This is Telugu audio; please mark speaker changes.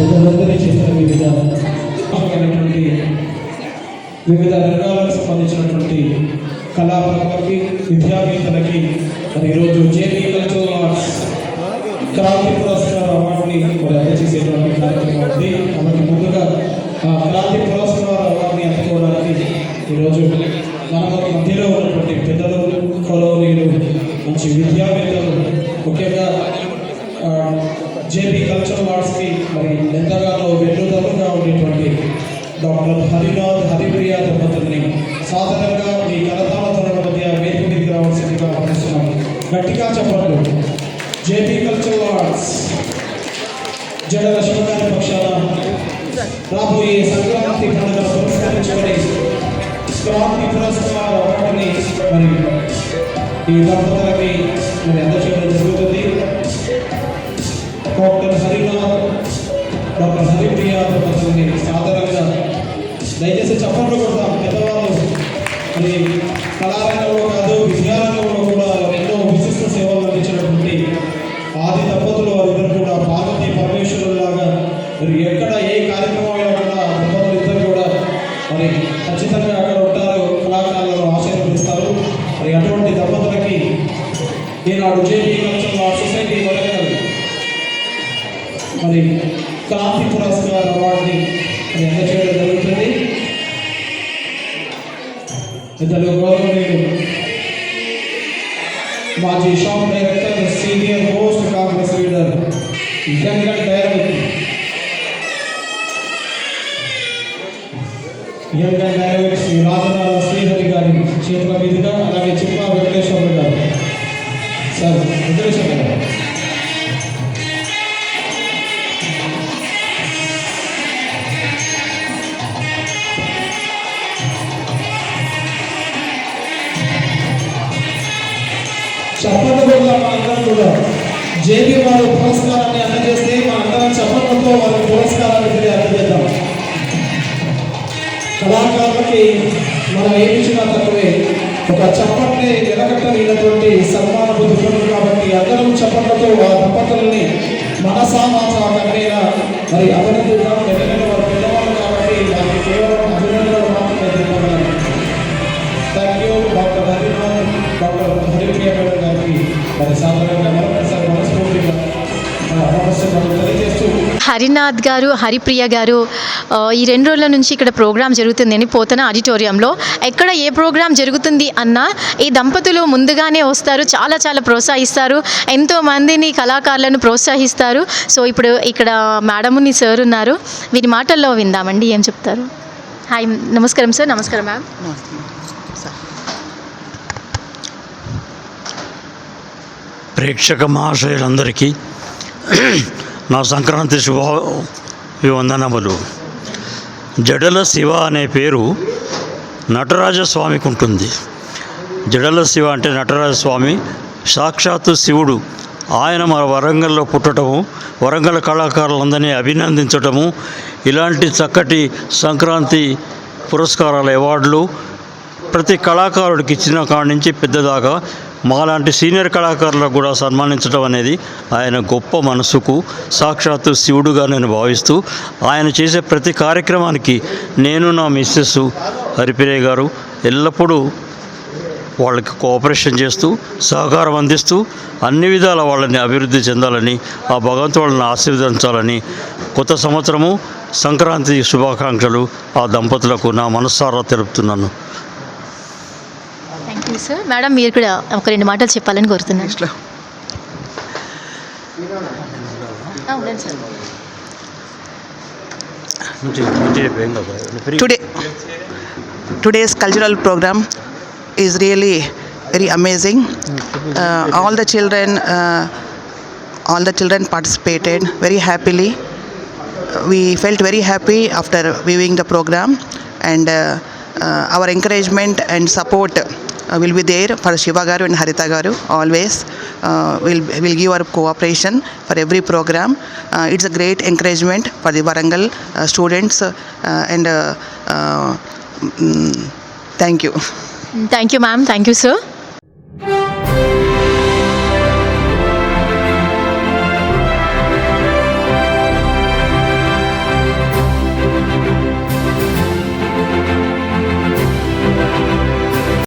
Speaker 1: పెద్దలందరూ చేసిన వివిధ అయినటువంటి వివిధ రంగాలకు సంబంధించినటువంటి కళాకారులకి విద్యావేత్తలకి మరి ఈరోజు జేపీ కల్చరల్ ఆర్ట్స్ క్రాంతి పురస్కార అవార్డుని మరి అందజేసేటువంటి కార్యక్రమం ఉంది. కాబట్టి ముందుగా ఆ క్రాంతి పురస్కార అవార్డుని అందుకోవడానికి ఈరోజు మన మధ్యలో ఉన్నటువంటి పెద్దలు గౌరవనీయులు మంచి విద్యావేత్తలు ముఖ్యంగా ఆ, జేపీ కల్చరల్ ఆర్ట్స్కి మరి డాక్టర్ హరినాథ్ హరిప్రియ దంపతుల్ని సాధారణంగా మీ కలతాళతల మధ్య వేదిక మీదకి రావాల్సిందిగా ఆహ్వానిస్తున్నాం గట్టిగా చెప్పండి. జేపీ కల్చరల్ ఆర్ట్స్ జడల శివగారి పక్షాన రాబోయే సంక్రాంతి పండుగ పురస్కరించుకొని క్రాంతి పురస్కార అవార్డుని మరి ఈ దంపతులకి మరి అందజేయడం జరుగుతుంది. డాక్టర్ హరినాథ్ డాక్టర్ హరిప్రియ దంపతుల్ని దయచేసి చప్పట్లు కొడతాం పెద్దవాళ్ళు మరి కళారంగంలో కాదు విద్యారంగంలో కూడా ఎన్నో విశిష్ట సేవలు అందించినటువంటి ఆది దంపతులు వారిద్దరు కూడా పార్వతి పరమేశ్వరులాగా మరి ఎక్కడ ఏ కార్యక్రమం అయినా కూడా దంపతులు ఇద్దరు కూడా మరి ఖచ్చితంగా అక్కడ ఉంటారు. కళాకారులను ఆశీర్వదిస్తారు. మరి అటువంటి దంపతులకి ఈనాడు జేపీ కల్చరల్ సొసైటీ వరంగల్ మరి క్రాంతి పురస్కార అవార్డుని మరి అందజేయడం జరుగుతుంది. ఇద్దరు గౌరవనీయులు. మాజీ shop director senior most Congress leader general director. యంగల్ director Shri Rajanala Srihari గారి చేతుల మీదుగా అలాగే చిప్ప వెంకటేశ్వర గారు. సార్ వెంకటేశ్వర గారు. చప్పట్లు కూడా మనందరం కూడా జేబీ వారు పురస్కారాన్ని అందజేస్తే మనందరం చప్పట్లతో వారి పురస్కారాన్ని తిరిగి అందజేద్దాం కళాకారులకి మనం ఏమిచ్చినా తక్కువే ఒక చప్పట్ని నిలకట్టలేనటువంటి సన్మాన బుద్ధులు కాబట్టి అందరం చప్పట్లతో ఆ దంపతులని మనసా మాస మరి అభినందిద్దాం ఎందుకంటే వారు హరినాథ్
Speaker 2: గారు హరిప్రియ గారు ఈ రెండు రోజుల నుంచి ఇక్కడ ప్రోగ్రామ్ జరుగుతుందని పోతన ఆడిటోరియంలో ఎక్కడ ఏ ప్రోగ్రాం జరుగుతుంది అన్నా ఈ దంపతులు ముందుగానే వస్తారు. చాలా చాలా ప్రోత్సహిస్తారు. ఎంతో మందిని కళాకారులను ప్రోత్సహిస్తారు. సో ఇప్పుడు ఇక్కడ మేడముని సార్ ఉన్నారు. వీరి మాటల్లో విందామండి. ఏం చెప్తారు? హాయ్. నమస్కారం సార్. నమస్కారం మ్యామ్.
Speaker 3: ప్రేక్షక మహాశయులందరికీ నా సంక్రాంతి శుభ వందనములు జడల శివ అనే పేరు నటరాజస్వామికి ఉంటుంది జడల శివ అంటే నటరాజస్వామి సాక్షాత్తు శివుడు. ఆయన మన వరంగల్లో పుట్టడము వరంగల్ కళాకారులందరినీ అభినందించటము ఇలాంటి చక్కటి సంక్రాంతి పురస్కారాల అవార్డులు ప్రతి కళాకారుడికి ఇచ్చిన కాడి నుంచి పెద్దదాకా మాలాంటి సీనియర్ కళాకారులకు కూడా సన్మానించడం అనేది ఆయన గొప్ప మనసుకు సాక్షాత్తు శివుడుగా నేను భావిస్తూ ఆయన చేసే ప్రతి కార్యక్రమానికి నేను నా మిస్సెస్ హరిపిరే గారు ఎల్లప్పుడూ వాళ్ళకి కోఆపరేషన్ చేస్తూ సహకారం అందిస్తూ అన్ని విధాల వాళ్ళని అభివృద్ధి చెందాలని ఆ భగవంతు వాళ్ళని ఆశీర్వదించాలని కొత్త సంవత్సరము సంక్రాంతి శుభాకాంక్షలు ఆ దంపతులకు నా మనస్సారా తెలుపుతున్నాను.
Speaker 2: థ్యాంక్ యూ సార్ మేడం మీరు కూడా ఒక రెండు మాటలు చెప్పాలని కోరుతున్నాను. Sir
Speaker 4: today today's cultural program is really very amazing all the children all the children participated very happily we felt very happy after viewing the program and our encouragement and support will be there for Shiva garu and Haritha garu always will will give our cooperation for every program it's a great encouragement for the Warangal students and thank you
Speaker 2: thank you ma'am thank you sir